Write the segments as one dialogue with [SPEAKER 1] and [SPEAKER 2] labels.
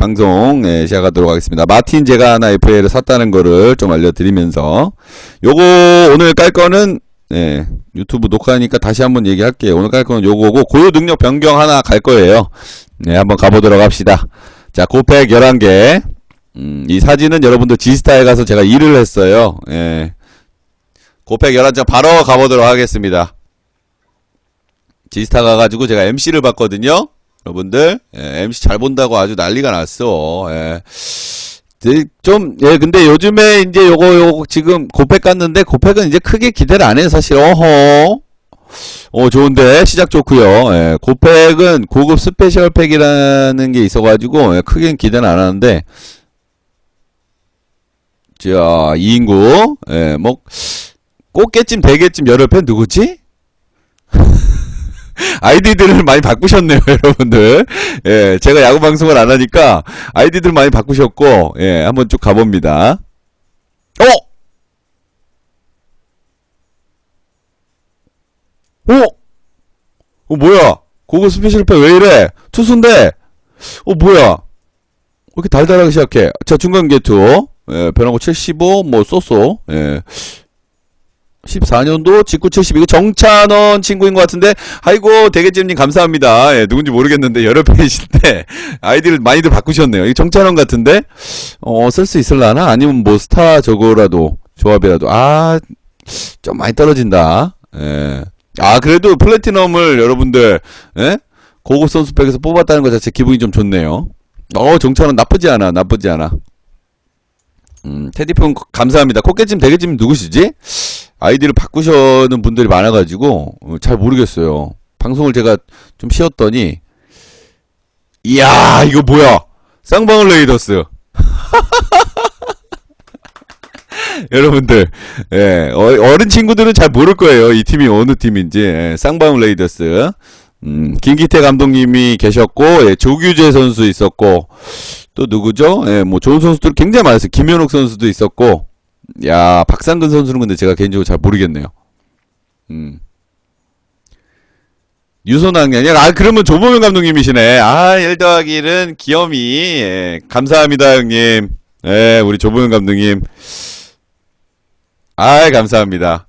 [SPEAKER 1] 방송 예, 시작하도록 하겠습니다. 마틴 제가 하나 FA를 샀다는 거를 좀 알려드리면서 요거 오늘 깔 거는 예, 유튜브 녹화하니까 다시 한번 얘기할게요. 오늘 깔 거는 요거고 고유 능력 변경 하나 갈 거예요. 네, 한번 가보도록 합시다. 자, 고팩 11개. 음, 이 사진은 여러분들 지스타에 가서 제가 일을 했어요. 예. 고팩 11장 바로 가보도록 하겠습니다. 지스타 가가지고 제가 MC를 봤거든요. 여러분들, 예, MC 잘 본다고 아주 난리가 났어. 예. 네, 좀, 예, 근데 요즘에 이제 요거, 요거 지금 고팩 갔는데 고팩은 이제 크게 기대를 안 해요, 사실. 어허. 어, 좋은데, 시작 좋고요 예, 고팩은 고급 스페셜 팩이라는 게 있어가지고, 예, 크게는 기대는 안 하는데, 자, 이인구, 예, 뭐, 꽃게찜, 대게찜, 열혈팬 누구지? 아이디들을 많이 바꾸셨네요, 여러분들. 예, 제가 야구 방송을 안 하니까 아이디들 많이 바꾸셨고, 예, 한번 쭉 가봅니다. 어? 어? 어, 뭐야? 고급 스페셜팩 왜 이래? 투수인데? 어, 뭐야? 왜 이렇게 달달하게 시작해? 자, 중간 개투. 예, 변화고 75, 뭐, 쏘쏘. 예. 14년도 직구 70 이거 정찬원 친구인 것 같은데 아이고 대게찜님 감사합니다. 예, 누군지 모르겠는데 여러 팬이신데 아이디를 많이들 바꾸셨네요. 이 정찬원 같은데 어 쓸 수 있을라나? 아니면 뭐 스타 저거라도 조합이라도? 아 좀 많이 떨어진다. 예. 아 그래도 플래티넘을 여러분들 예? 고급 선수팩에서 뽑았다는 것 자체 기분이 좀 좋네요. 어 정찬원 나쁘지 않아 나쁘지 않아 음, 테디폰 감사합니다. 코깨찜 대게찜 누구시지? 아이디를 바꾸시는 분들이 많아가지고 어, 잘 모르겠어요. 방송을 제가 좀 쉬었더니 이야 이거 뭐야? 쌍방울 레이더스. 여러분들, 예, 어- 어린 친구들은 잘 모를 거예요. 이 팀이 어느 팀인지. 예, 쌍방울 레이더스. 음, 김기태 감독님이 계셨고, 예, 조규재 선수 있었고, 또 누구죠? 예, 뭐 좋은 선수들 굉장히 많았어요. 김현욱 선수도 있었고, 야 박상근 선수는 근데 제가 개인적으로 잘 모르겠네요. 음. 유선학이 아니라 아 그러면 조보명 감독님이시네. 아1 더하기 1은 기염이 예, 감사합니다 형님. 예, 우리 조보명 감독님. 아 감사합니다.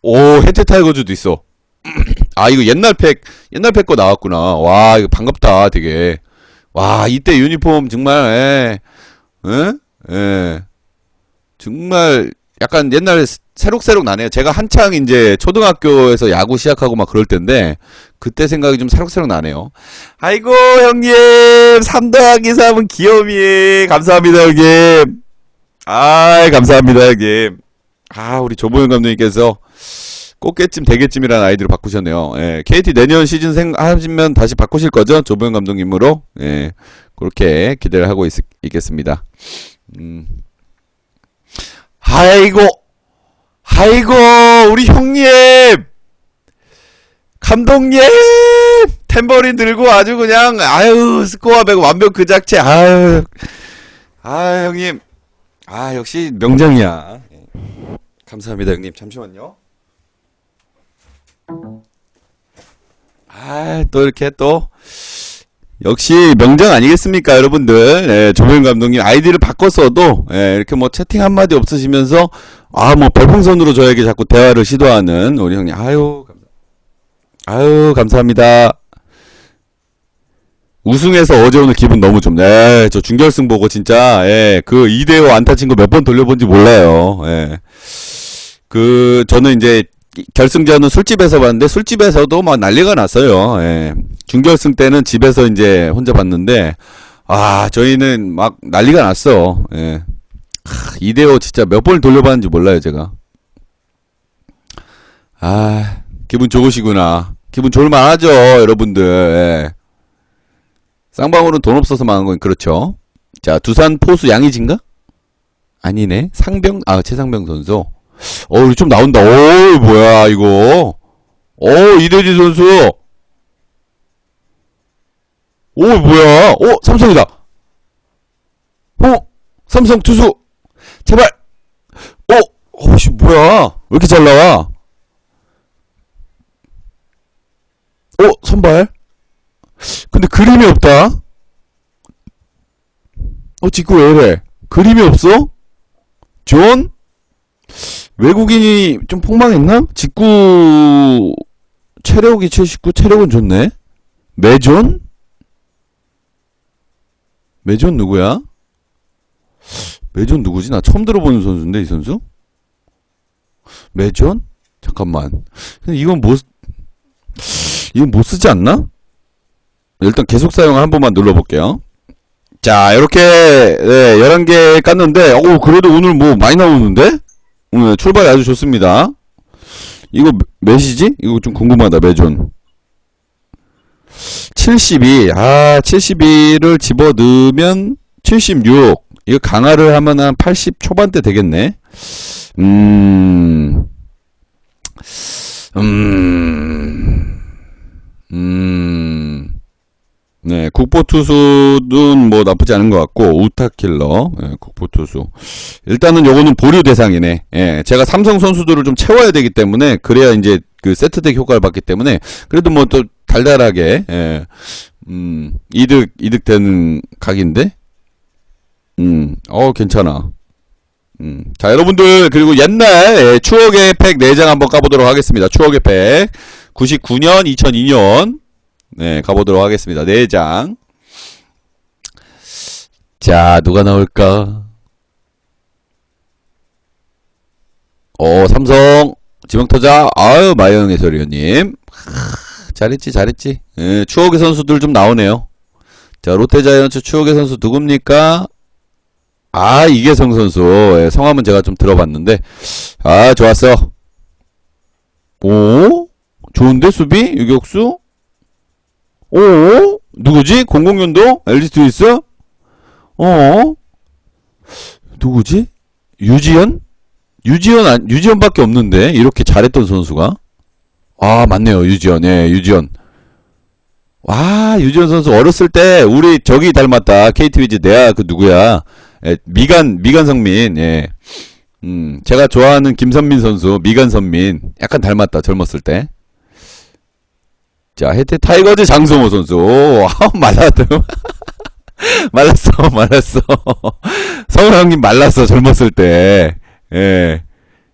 [SPEAKER 1] 오 해태 타이거즈도 있어. 아 이거 옛날 팩 옛날 팩 거 나왔구나. 와 이거 반갑다 되게. 와 이때 유니폼 정말 예. 예? 예. 정말 약간 옛날에 스- 새록새록 나네요. 제가 한창 이제 초등학교에서 야구 시작하고 막 그럴 텐데 그때 생각이 좀 새록새록 나네요. 아이고 형님 3 더하기 3은 귀염이 감사합니다 형님. 아 감사합니다 형님. 아 우리 조보영 감독님께서 꽃게찜 대게찜이라는 아이디로 바꾸셨네요. 예, KT 내년 시즌 생하시면 다시 바꾸실 거죠? 조보영 감독님으로 예, 그렇게 기대를 하고 있, 있겠습니다. 음. 아이고, 아이고, 우리 형님, 감독님, 탬버린 들고 아주 그냥, 아유, 스코어 배고 완벽 그 자체, 아유, 아, 형님, 아, 역시 명장이야. 감사합니다, 형님. 잠시만요. 아, 또 이렇게 또, 역시 명장 아니겠습니까, 여러분들. 예, 조명 감독님 아이디를 바꿨어도 예, 이렇게 뭐 채팅 한 마디 없으시면서 아 뭐 별풍선으로 저에게 자꾸 대화를 시도하는 우리 형님. 아유, 감사- 아유 감사합니다. 우승해서 어제 오늘 기분 너무 좋네. 예, 저 준결승 보고 진짜 예, 그 2대5 안타 친 거 몇 번 돌려본지 몰라요. 예. 그 저는 이제 결승전은 술집에서 봤는데 술집에서도 막 난리가 났어요. 예. 준결승 때는 집에서 이제 혼자 봤는데 아 저희는 막 난리가 났어. 예. 하, 이대호 진짜 몇 번을 돌려봤는지 몰라요 제가. 아 기분 좋으시구나. 기분 좋을만하죠 여러분들. 예. 쌍방울은 돈 없어서 망한 건 그렇죠. 자 두산 포수 양의진가? 아니네 상병 아 최상병 선수. 어, 좀 나온다. 오, 뭐야, 이거. 오, 이대지 선수. 오, 뭐야. 오, 삼성이다. 오, 삼성 투수. 제발. 오, 어씨, 뭐야. 왜 이렇게 잘 나와? 오, 선발. 근데 그림이 없다. 어, 직구 왜 이래? 그림이 없어? 존? 외국인이 좀 폭망했나? 직구, 체력이 79, 체력은 좋네? 매존? 매존 누구야? 매존 누구지? 나 처음 들어보는 선수인데, 이 선수? 매존? 잠깐만. 이건 뭐, 이건 못 쓰지 않나? 일단 계속 사용을 한 번만 눌러볼게요. 자, 이렇게, 네, 11개 깠는데, 오, 그래도 오늘 뭐 많이 나오는데? 오늘 출발이 아주 좋습니다. 이거 몇이지? 이거 좀 궁금하다, 매존. 72. 아, 72를 집어 넣으면 76. 이거 강화를 하면 한 80 초반대 되겠네. 음, 음, 음, 네, 국보 투수는 뭐 나쁘지 않은 것 같고, 우타킬러, 예, 국보 투수. 일단은 요거는 보류 대상이네. 예, 제가 삼성 선수들을 좀 채워야 되기 때문에, 그래야 이제 그 세트덱 효과를 받기 때문에, 그래도 뭐 또 달달하게, 예, 음, 이득, 이득되는 각인데? 음, 어, 괜찮아. 음, 자, 여러분들, 그리고 옛날, 예, 추억의 팩 4장 한번 까보도록 하겠습니다. 추억의 팩. 99년, 2002년. 네, 가보도록 하겠습니다. 4장. 자, 누가 나올까? 어, 삼성, 지명타자, 아유, 마영 해설위원님. 하, 잘했지, 잘했지. 예, 추억의 선수들 좀 나오네요. 자, 롯데 자이언츠 추억의 선수 누굽니까? 아, 이계성 선수. 예, 성함은 제가 좀 들어봤는데. 아, 좋았어. 오? 좋은데, 수비? 유격수? 오? 누구지? 00년도? LG 트윈스? 어? 누구지? 유지현? 유지현, 안, 유지현밖에 없는데? 이렇게 잘했던 선수가? 아, 맞네요. 유지현. 예, 유지현. 와, 유지현 선수 어렸을 때, 우리 저기 닮았다. KT 위즈 내야, 그 누구야. 예, 미간, 미간 성민, 예. 음, 제가 좋아하는 김선민 선수, 미간 선민. 약간 닮았다, 젊었을 때. 자, 해태 타이거즈 장성호 선수. 오, 아, 말랐다. 말랐어, 말랐어. 성우 형님 말랐어, 젊었을 때. 예.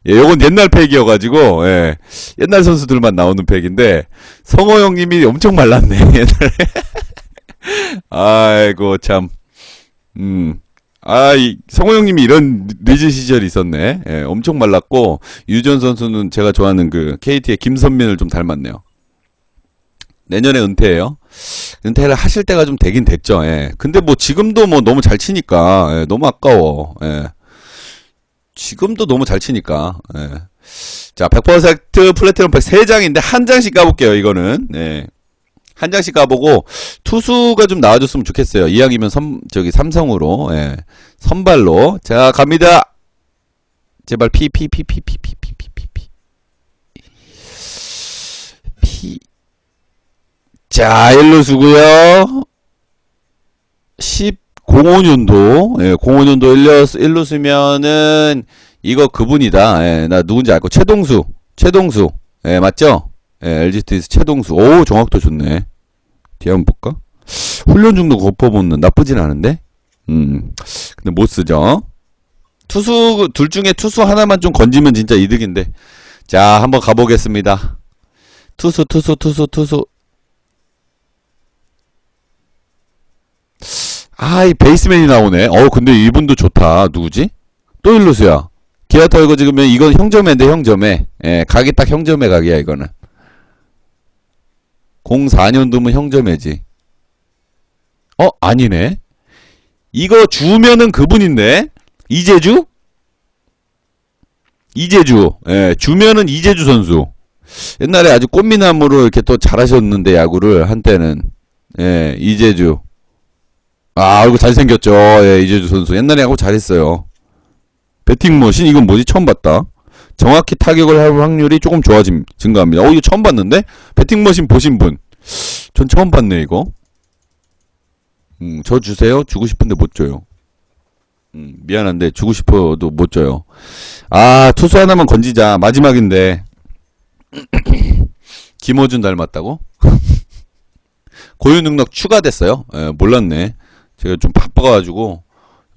[SPEAKER 1] 예, 요건 옛날 팩이어가지고, 예. 옛날 선수들만 나오는 팩인데, 성호 형님이 엄청 말랐네, 옛날에. 아이고, 참. 음. 아, 이, 성호 형님이 이런 늦은 시절이 있었네. 예, 엄청 말랐고, 유전 선수는 제가 좋아하는 그, KT의 김선민을 좀 닮았네요. 내년에 은퇴해요. 은퇴를 하실 때가 좀 되긴 됐죠. 예. 근데 뭐 지금도 뭐 너무 잘 치니까 예. 너무 아까워. 예. 지금도 너무 잘 치니까. 예. 자, 100% 플래티넘 팩 3장인데 한 장씩 까볼게요. 이거는. 예. 한 장씩 까보고 투수가 좀 나와줬으면 좋겠어요. 이왕이면 삼, 저기 삼성으로 예. 선발로 자 갑니다. 제발 피 피 피 피 피 피 자, 일루수고요 1005년도, 예, 05년도 일루수, 일루수면은, 이거 그분이다. 예, 나 누군지 알고, 최동수, 최동수, 예, 맞죠? 예, LGT에서 최동수. 오, 정확도 좋네. 뒤에 한번 볼까? 훈련 중도 거퍼보는 나쁘진 않은데? 음, 근데 못 쓰죠? 투수, 둘 중에 투수 하나만 좀 건지면 진짜 이득인데. 자, 한번 가보겠습니다. 투수, 투수, 투수, 투수. 아, 이 베이스맨이 나오네. 어, 근데 이분도 좋다. 누구지? 또 일루수야. 기아 타이거 지금면 이건 형점애인데 형점애. 예, 각이 딱 형점애 각이야 이거는. 04년도면 형점애지. 어, 아니네. 이거 주면은 그분인데. 이재주? 이재주. 예, 주면은 이재주 선수. 옛날에 아주 꽃미남으로 이렇게 또 잘하셨는데 야구를 한때는. 예, 이재주. 아, 이거 잘생겼죠. 예, 이재주 선수. 옛날에 하고 잘했어요. 배팅 머신, 이건 뭐지? 처음 봤다. 정확히 타격을 할 확률이 조금 좋아짐, 증가합니다. 어, 이거 처음 봤는데? 배팅 머신 보신 분. 전 처음 봤네, 이거. 음, 저 주세요. 주고 싶은데 못 줘요. 음, 미안한데, 주고 싶어도 못 줘요. 아, 투수 하나만 건지자. 마지막인데. 김호준 닮았다고? 고유 능력 추가됐어요. 예, 몰랐네. 제가 좀 바빠가지고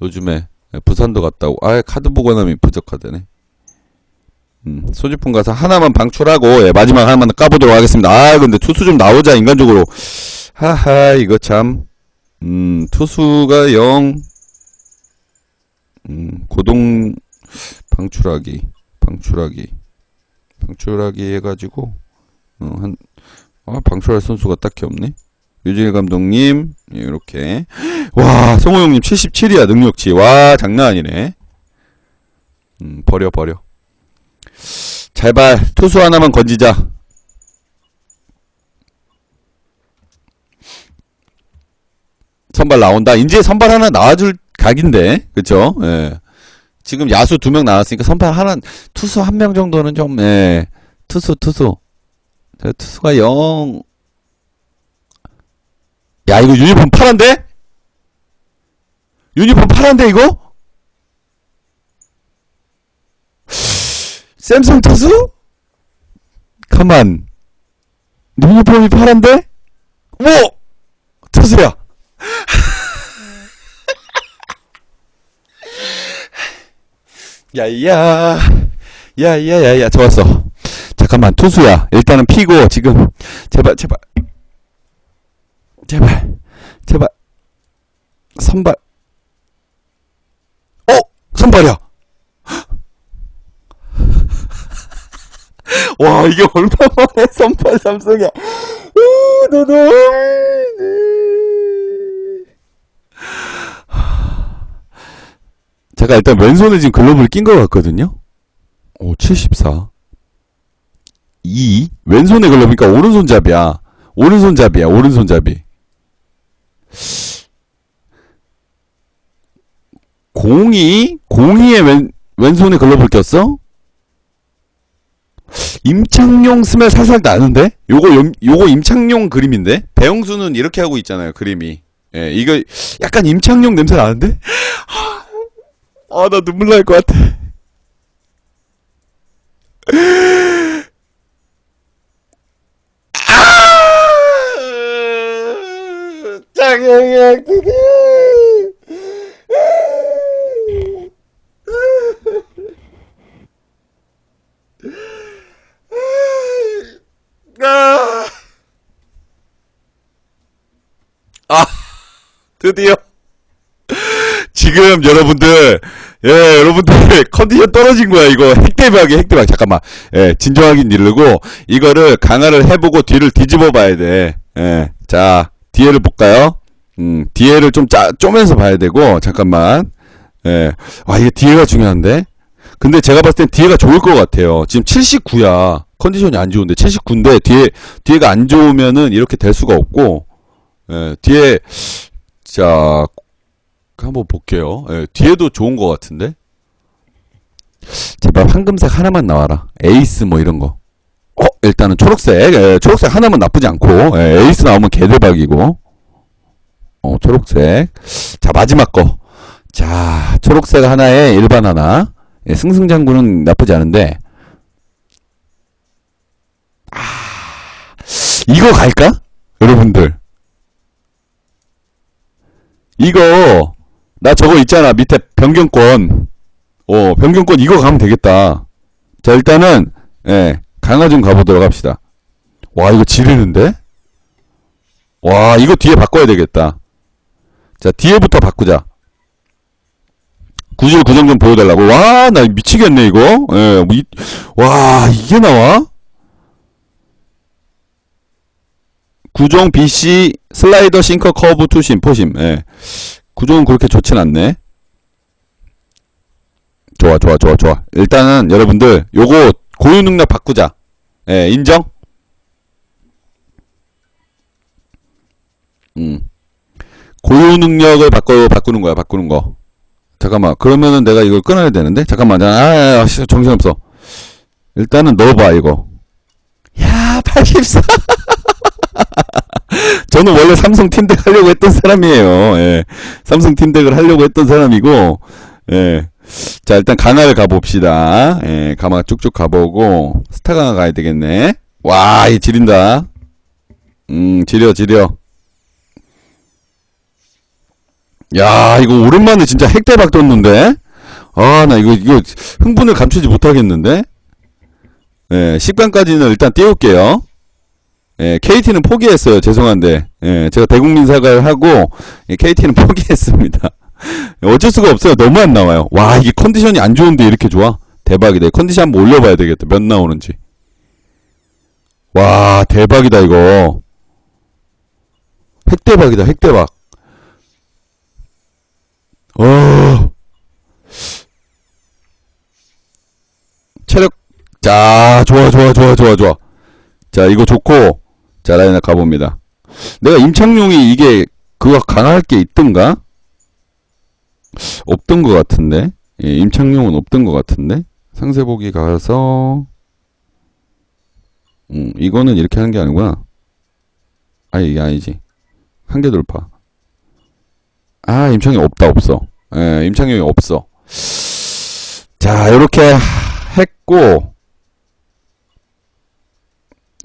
[SPEAKER 1] 요즘에 예, 부산도 갔다 오고 아 카드 보관함이 부족하다네 음, 소지품 가서 하나만 방출하고 예, 마지막 하나만 까보도록 하겠습니다. 아 근데 투수 좀 나오자 인간적으로. 하하 이거 참. 음, 투수가 0 음, 고동 방출하기 방출하기 방출하기 해가지고 어, 한 아, 방출할 선수가 딱히 없네 유진일 감독님 예, 이렇게. 와 성호 형님 77이야 능력치. 와 장난 아니네. 음 버려 버려. 제발 투수 하나만 건지자. 선발 나온다. 이제 선발 하나 나와줄 각인데 그쵸? 예. 지금 야수 두 명 나왔으니까 선발 하나 투수 한 명 정도는 좀 예. 투수 투수. 저 투수가 영 야, 이거 유니폼 파란데? 유니폼 파란데, 이거? 샘성 투수? 가만. 유니폼이 파란데? 오! 투수야. 야야. 야야야야, 좋았어. 잠깐만, 투수야. 일단은 피고, 지금. 제발, 제발. 제발, 제발. 선발. 어? 선발이야. 와, 이게 얼마만에 선발 삼성이야. 우, 너도. 제가 일단 왼손에 지금 글러브를 낀 것 같거든요. 오, 74. 2. 왼손에 글러브니까 오른손잡이야. 오른손잡이야, 오른손잡이. 공이 공이의 왼 왼손에 글러브를 꼈어? 임창용 스멜 살살 나는데? 요거 요, 요거 임창용 그림인데? 배영수는 이렇게 하고 있잖아요 그림이. 예, 이거 약간 임창용 냄새 나는데? 아, 나 눈물 날 것 같아. 아! 장 영이 드디어. 아, 아, 드디어. 지금 여러분들, 예, 여러분들 컨디션 떨어진 거야, 이거. 핵대박이야, 핵대박. 잠깐만. 예, 진정하긴 이르고, 이거를 강화를 해보고 뒤를 뒤집어 봐야 돼. 예, 자, 뒤에를 볼까요? 음, 뒤에를 좀 짜, 쪼면서 봐야 되고, 잠깐만. 예, 와, 이게 뒤에가 중요한데? 근데 제가 봤을 땐 뒤에가 좋을 것 같아요. 지금 79야. 컨디션이 안 좋은데, 79인데, 뒤에, 뒤에가 안 좋으면은 이렇게 될 수가 없고, 예, 뒤에, 자, 한번 볼게요. 예, 뒤에도 좋은 것 같은데? 제발 황금색 하나만 나와라. 에이스 뭐 이런 거. 어, 일단은 초록색. 예, 초록색 하나면 나쁘지 않고, 예, 에이스 나오면 개대박이고. 어, 초록색. 자, 마지막 거. 자, 초록색 하나에 일반 하나. 예, 승승장구는 나쁘지 않은데. 아, 이거 갈까? 여러분들. 이거, 나 저거 있잖아. 밑에 변경권. 어, 변경권 이거 가면 되겠다. 자, 일단은, 예, 강화 좀 가보도록 합시다. 와, 이거 지르는데? 와, 이거 뒤에 바꿔야 되겠다. 자, 뒤에부터 바꾸자. 구질 구정 좀 보여달라고. 와, 나 미치겠네, 이거. 예, 뭐, 이, 와, 이게 나와? 구종 BC 슬라이더 싱커 커브 투심 포심. 예. 구종은 그렇게 좋진 않네. 좋아, 좋아, 좋아, 좋아. 일단은 여러분들 요거 고유 능력 바꾸자. 예, 인정? 음. 고유 능력을 바꿔 바꾸는 거야, 바꾸는 거. 잠깐만. 그러면은 내가 이걸 끊어야 되는데. 잠깐만. 아, 아, 아 씨, 정신없어. 일단은 넣어봐, 이거. 야, 84. 저는 원래 삼성 팀덱 하려고 했던 사람이에요. 예. 삼성 팀덱을 하려고 했던 사람이고, 예. 자, 일단 강화를 가봅시다. 예, 강화 쭉쭉 가보고, 스타 강화 가야 되겠네. 와, 이 지린다. 음, 지려, 지려. 야, 이거 오랜만에 진짜 핵대박 떴는데? 아, 나 이거, 이거, 흥분을 감추지 못하겠는데? 예, 10강까지는 일단 띄울게요. 예, KT는 포기했어요. 죄송한데. 예, 제가 대국민 사과를 하고, 예, KT는 포기했습니다. 어쩔 수가 없어요. 너무 안 나와요. 와, 이게 컨디션이 안 좋은데 이렇게 좋아? 대박이다. 컨디션 한번 올려봐야 되겠다. 몇 나오는지. 와, 대박이다, 이거. 핵대박이다, 핵대박. 어. 체력, 자, 좋아, 좋아, 좋아, 좋아, 좋아. 자, 이거 좋고, 자, 라인을 가봅니다. 내가 임창용이 이게, 그거 강할 게 있던가? 없던 것 같은데? 예, 임창용은 없던 것 같은데? 상세 보기 가서, 음, 이거는 이렇게 하는 게 아니구나. 아, 이게 아니지. 한개 돌파. 아, 임창용 없다, 없어. 예, 임창용이 없어. 자, 요렇게 했고,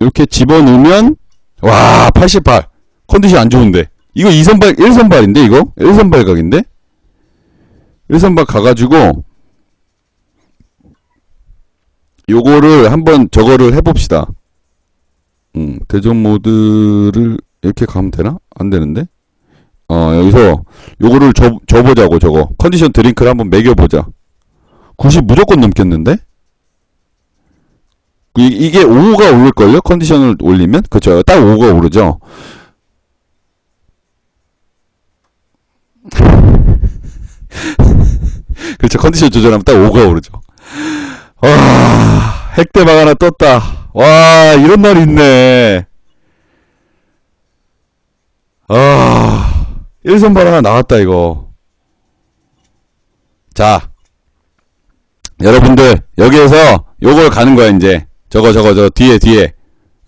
[SPEAKER 1] 이렇게 집어넣으면, 와, 88. 컨디션 안 좋은데. 이거 2선발, 1선발인데, 이거? 1선발 각인데? 1선발 가가지고, 요거를 한번 저거를 해봅시다. 음, 대전 모드를 이렇게 가면 되나? 안 되는데? 어, 여기서 요거를 줘, 줘보자고, 저거. 컨디션 드링크를 한번 매겨보자. 90 무조건 넘겠는데? 이, 이게 5가 오를걸요? 컨디션을 올리면? 그쵸. 딱 5가 오르죠? 그렇죠. 컨디션 조절하면 딱 5가 오르죠. 와, 핵대박 하나 떴다. 와, 이런 날이 있네. 아, 1선발 하나 나왔다, 이거. 자, 여러분들, 여기에서 요걸 가는 거야, 이제. 저거, 저거, 저, 뒤에, 뒤에.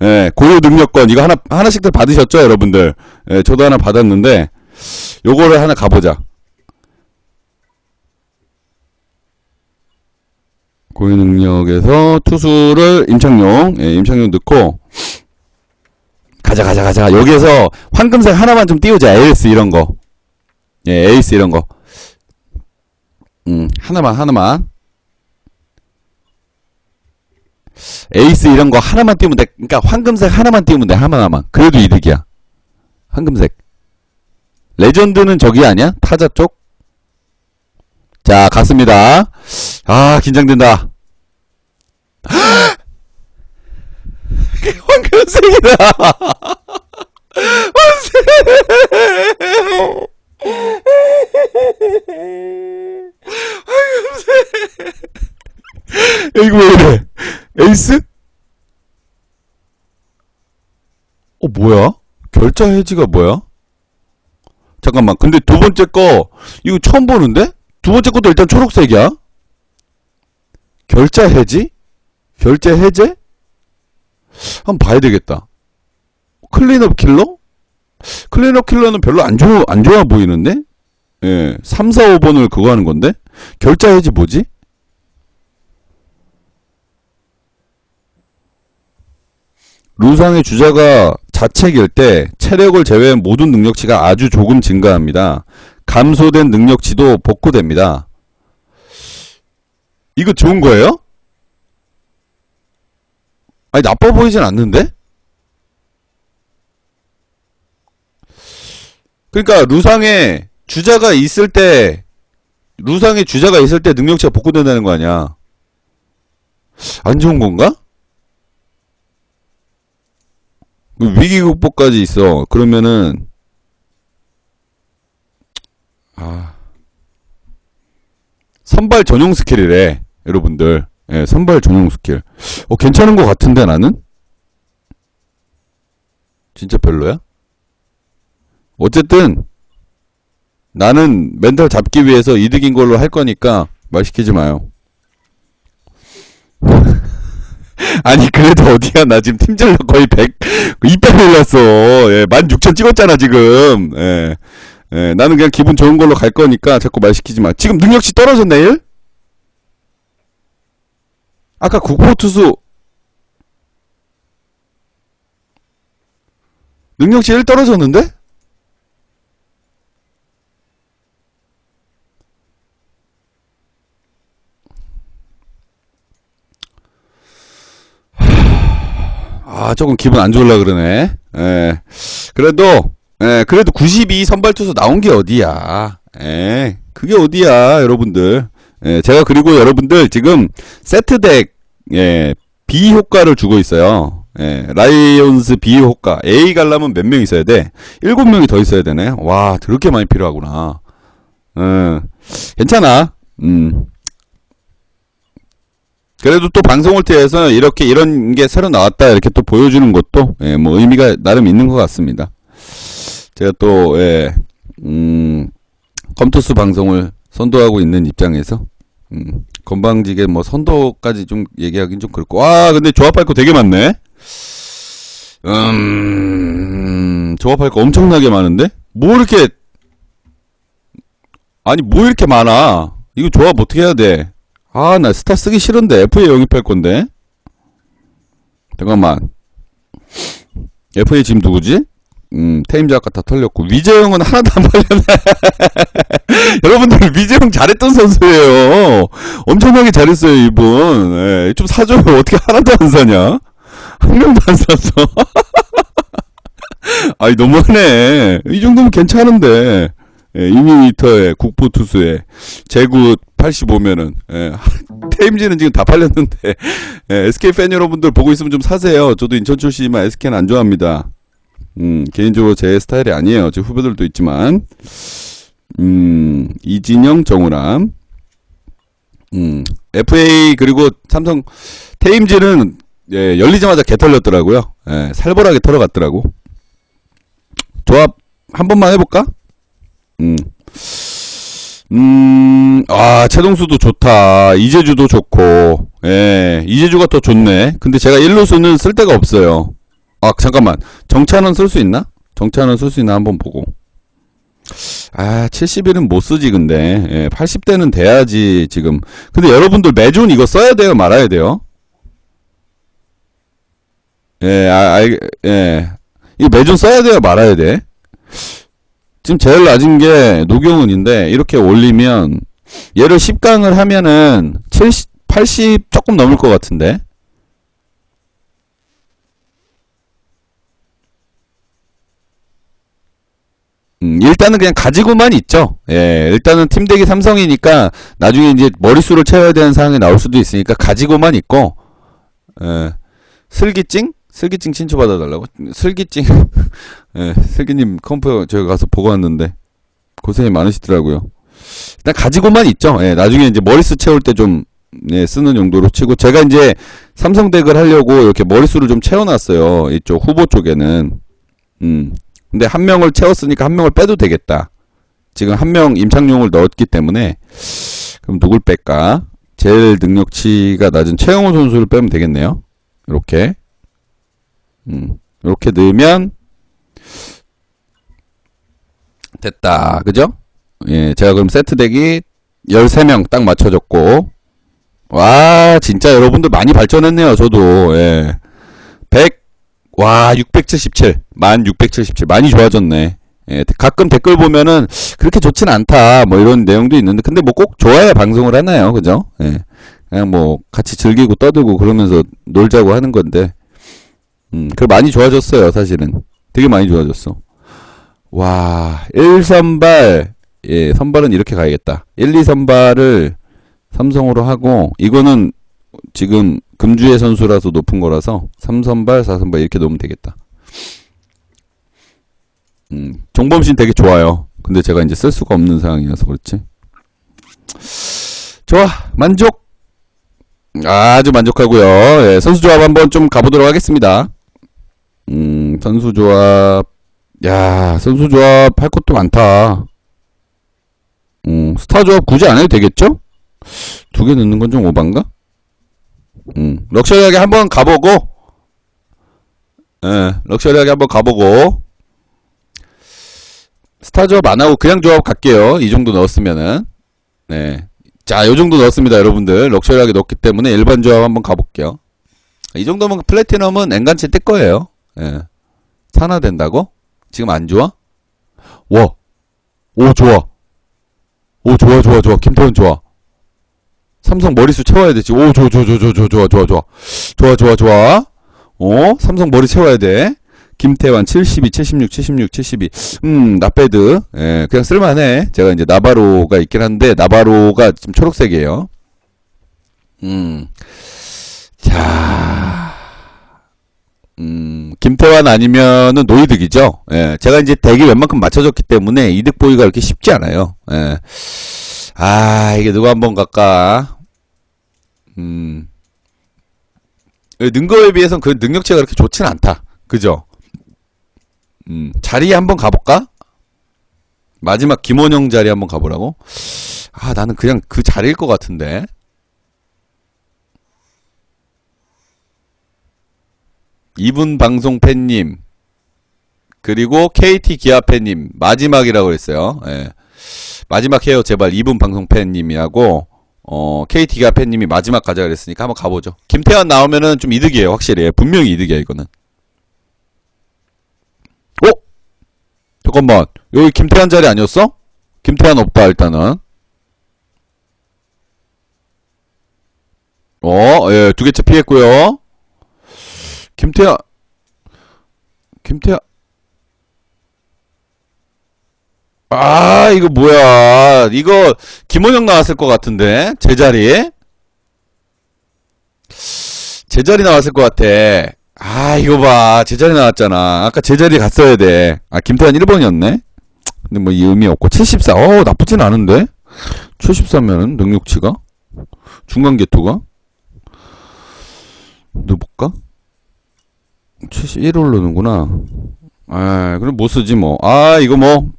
[SPEAKER 1] 예, 고유 능력권, 이거 하나, 하나씩들 받으셨죠, 여러분들? 예, 저도 하나 받았는데, 요거를 하나 가보자. 고유 능력에서 투수를 임창용, 예, 임창용 넣고, 가자, 가자, 가자. 여기에서 황금색 하나만 좀 띄우자. 에이스 이런 거. 예, 에이스 이런 거. 음, 하나만, 하나만. 에이스 이런 거 하나만 띄우면 돼. 그러니까 황금색 하나만 띄우면 돼. 하나만. 그래도 이득이야. 황금색. 레전드는 저기 아니야? 타자 쪽? 자, 갔습니다. 아, 긴장된다. 황금색이다. 황금색. 이거 왜 이래? 에이스? 어, 뭐야? 결자 해지가 뭐야? 잠깐만. 근데 두 번째 거, 이거 처음 보는데? 두 번째 것도 일단 초록색이야. 결자 해지? 결제 해제? 한번 봐야 되겠다. 클린업 킬러? 클린업 킬러는 별로 안 좋아, 안 좋아 보이는데? 예. 3, 4, 5번을 그거 하는 건데? 결자 해지 뭐지? 루상의 주자가 자책일 때 체력을 제외한 모든 능력치가 아주 조금 증가합니다. 감소된 능력치도 복구됩니다. 이거 좋은 거예요? 아니 나빠 보이진 않는데? 그러니까 루상에 주자가 있을 때 루상에 주자가 있을 때 능력치가 복구된다는 거 아니야? 안 좋은 건가? 위기 극복까지 있어. 그러면은 아 선발 전용 스킬이래. 여러분들. 예, 선발 전용 스킬. 어 괜찮은 것 같은데 나는? 진짜 별로야? 어쨌든 나는 멘탈 잡기 위해서 이득인 걸로 할 거니까 말 시키지 마요. 아니 그래도 어디야 나 지금 팀질러 거의 100 200 올랐어 예, 16,000 찍었잖아 지금 예, 예, 나는 그냥 기분 좋은 걸로 갈 거니까 자꾸 말 시키지 마 지금 능력치 떨어졌네 1? 아까 그 국포 투수 능력치 1 떨어졌는데? 아, 조금 기분 안 좋으려 그러네. 예. 그래도, 예, 그래도 92 선발 투수 나온 게 어디야. 예. 그게 어디야, 여러분들. 예, 제가 그리고 여러분들 지금 세트덱, 예, B 효과를 주고 있어요. 예, 라이온스 B 효과. A 가려면 몇 명 있어야 돼? 7명이 더 있어야 되네. 와, 그렇게 많이 필요하구나. 예, 괜찮아. 음. 그래도 또 방송을 통해서 이렇게 이런 게 새로 나왔다 이렇게 또 보여주는 것도 예, 뭐 의미가 나름 있는 것 같습니다. 제가 또 예, 음, 컴투스 방송을 선도하고 있는 입장에서 음, 건방지게 뭐 선도까지 좀 얘기하긴 좀 그렇고 와 근데 조합할 거 되게 많네. 음, 조합할 거 엄청나게 많은데 뭐 이렇게 아니 뭐 이렇게 많아? 이거 조합 어떻게 해야 돼? 아, 나 스타 쓰기 싫은데 FA 영입할 건데. 잠깐만. FA 지금 누구지? 음, 테임즈 아까 다 털렸고 위재영은 하나도 안 팔렸네. 여러분들 위재영 잘했던 선수예요. 엄청나게 잘했어요 이분. 예, 좀 사줘요. 어떻게 하나도 안 사냐? 한 명도 안 샀어. 아니 너무하네. 이 정도면 괜찮은데. 예, 2미터에 국보 투수에 제구 85면은 예, 테임즈는 지금 다 팔렸는데 예, SK 팬 여러분들 보고 있으면 좀 사세요. 저도 인천 출신이지만 SK는 안 좋아합니다. 음, 개인적으로 제 스타일이 아니에요. 제 후배들도 있지만 음, 이진영, 정우람 음, FA 그리고 삼성 테임즈는 예, 열리자마자 개 털렸더라고요. 예, 살벌하게 털어갔더라고. 조합 한 번만 해볼까? 음. 음, 아, 최동수도 좋다. 이재주도 좋고, 예, 이재주가 더 좋네. 근데 제가 일루수는 쓸 데가 없어요. 아, 잠깐만. 정찬은 쓸수 있나? 정찬은 쓸수 있나 한번 보고. 아, 70일은 못 쓰지, 근데. 예, 80대는 돼야지, 지금. 근데 여러분들 매준 이거 써야 돼요, 말아야 돼요? 예, 아, 알, 예. 이거 매준 써야 돼요, 말아야 돼? 지금 제일 낮은 게 노경은인데 이렇게 올리면 얘를 10강을 하면은 70, 80 조금 넘을 것 같은데 음, 일단은 그냥 가지고만 있죠. 예, 일단은 팀덱이 삼성이니까 나중에 이제 머릿수를 채워야 되는 상황이 나올 수도 있으니까 가지고만 있고, 예, 슬기찡? 슬기찡 친추받아달라고? 슬기찡. 예, 슬기님 컴퓨터 제가 가서 보고 왔는데, 고생이 많으시더라고요. 일단 가지고만 있죠. 예, 나중에 이제 머릿수 채울 때 좀, 예, 쓰는 용도로 치고, 제가 이제 삼성덱을 하려고 이렇게 머릿수를 좀 채워놨어요. 이쪽 후보 쪽에는. 음. 근데 한 명을 채웠으니까 한 명을 빼도 되겠다. 지금 한 명 임창용을 넣었기 때문에, 그럼 누굴 뺄까? 제일 능력치가 낮은 최영호 선수를 빼면 되겠네요. 이렇게. 음, 이렇게 넣으면 됐다. 그죠? 예, 제가 그럼 세트덱이 13명 딱 맞춰졌고 와, 진짜 여러분들 많이 발전했네요. 저도. 예. 100 와, 677. 만 677. 많이 좋아졌네. 예, 가끔 댓글 보면은 그렇게 좋진 않다. 뭐 이런 내용도 있는데 근데 뭐 꼭 좋아야 방송을 하나요. 그죠? 예. 그냥 뭐 같이 즐기고 떠들고 그러면서 놀자고 하는 건데 음, 그 많이 좋아졌어요, 사실은. 되게 많이 좋아졌어. 와, 1선발, 예, 선발은 이렇게 가야겠다. 1, 2선발을 삼성으로 하고, 이거는 지금 금주의 선수라서 높은 거라서, 3선발, 4선발 이렇게 놓으면 되겠다. 음, 정범신 되게 좋아요. 근데 제가 이제 쓸 수가 없는 상황이라서 그렇지. 좋아, 만족! 아주 만족하고요. 예, 선수 조합 한번 좀 가보도록 하겠습니다. 음, 선수 조합, 야, 선수 조합 할 것도 많다. 음, 스타 조합 굳이 안 해도 되겠죠? 두 개 넣는 건 좀 오반가? 음, 럭셔리하게 한번 가보고, 예, 럭셔리하게 한번 가보고, 스타 조합 안 하고 그냥 조합 갈게요. 이 정도 넣었으면은. 네. 자, 요 정도 넣었습니다, 여러분들. 럭셔리하게 넣었기 때문에 일반 조합 한번 가볼게요. 이 정도면 플래티넘은 엔간치 뜰 거예요. 예. 산화 된다고? 지금 안 좋아? 와. 오, 좋아. 오, 좋아, 좋아, 좋아. 김태훈 좋아. 삼성 머리수 채워야 되지. 오, 좋아, 좋아, 좋아, 좋아, 좋아, 좋아, 좋아, 좋아. 좋아, 좋아. 어? 삼성 머리 채워야 돼. 김태환 72, 76, 76, 72. 음, 나배드. 예, 그냥 쓸만해. 제가 이제 나바로가 있긴 한데, 나바로가 지금 초록색이에요. 음. 자. 음, 김태환 아니면은 노이득이죠. 예, 제가 이제 대기 웬만큼 맞춰줬기 때문에 이득 보기가 그렇게 쉽지 않아요. 예. 아, 이게 누가 한번 갈까? 음. 는 거에 비해서는 그 능력치가 그렇게 좋진 않다. 그죠? 음, 자리에 한번 가볼까? 마지막 김원영 자리 한번 가보라고? 아, 나는 그냥 그 자리일 것 같은데. 이분 방송 팬님, 그리고 KT 기아 팬님, 마지막이라고 그랬어요. 예. 마지막 해요, 제발. 이분 방송 팬님이 하고, 어, KT 기아 팬님이 마지막 가자 그랬으니까 한번 가보죠. 김태환 나오면은 좀 이득이에요, 확실히. 예, 분명히 이득이야, 이거는. 어? 잠깐만. 여기 김태환 자리 아니었어? 김태환 없다, 일단은. 어, 예, 두 개째 피했고요. 김태환, 김태환. 아, 이거 뭐야. 이거, 김원영 나왔을 것 같은데. 제자리. 제자리 나왔을 것 같아. 아, 이거 봐. 제자리 나왔잖아. 아까 제자리 갔어야 돼. 아, 김태환 1번이었네? 근데 뭐, 이 의미 없고. 74. 어, 나쁘진 않은데? 74면은, 능력치가? 중간 개투가? 넣어볼까? 71을 넣는구나. 아, 그럼 못 쓰지 뭐. 아, 이거 뭐.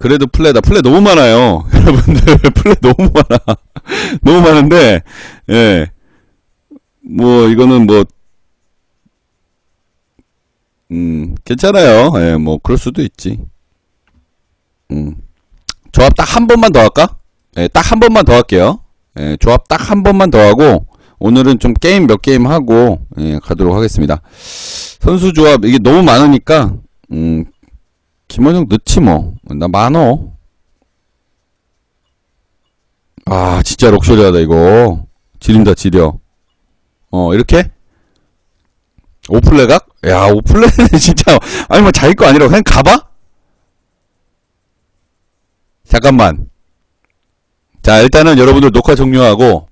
[SPEAKER 1] 음, 그래도 플레다. 플레 너무 많아요. 여러분들, 플레 너무 많아. 너무 많은데, 예. 뭐, 이거는 뭐, 음, 괜찮아요. 예, 뭐, 그럴 수도 있지. 음. 조합 딱 한 번만 더 할까? 예, 딱 한 번만 더 할게요. 예, 조합 딱 한 번만 더 하고, 오늘은 좀 게임 몇 게임 하고, 예, 가도록 하겠습니다. 선수 조합, 이게 너무 많으니까, 음, 김원영 넣지 뭐. 나 많어. 아, 진짜 럭셔리하다, 이거. 지린다, 지려. 어, 이렇게? 오플레각? 야, 오플레는 진짜, 아니, 뭐, 자기 거 아니라 그냥 가봐? 잠깐만. 자, 일단은 여러분들 녹화 종료하고,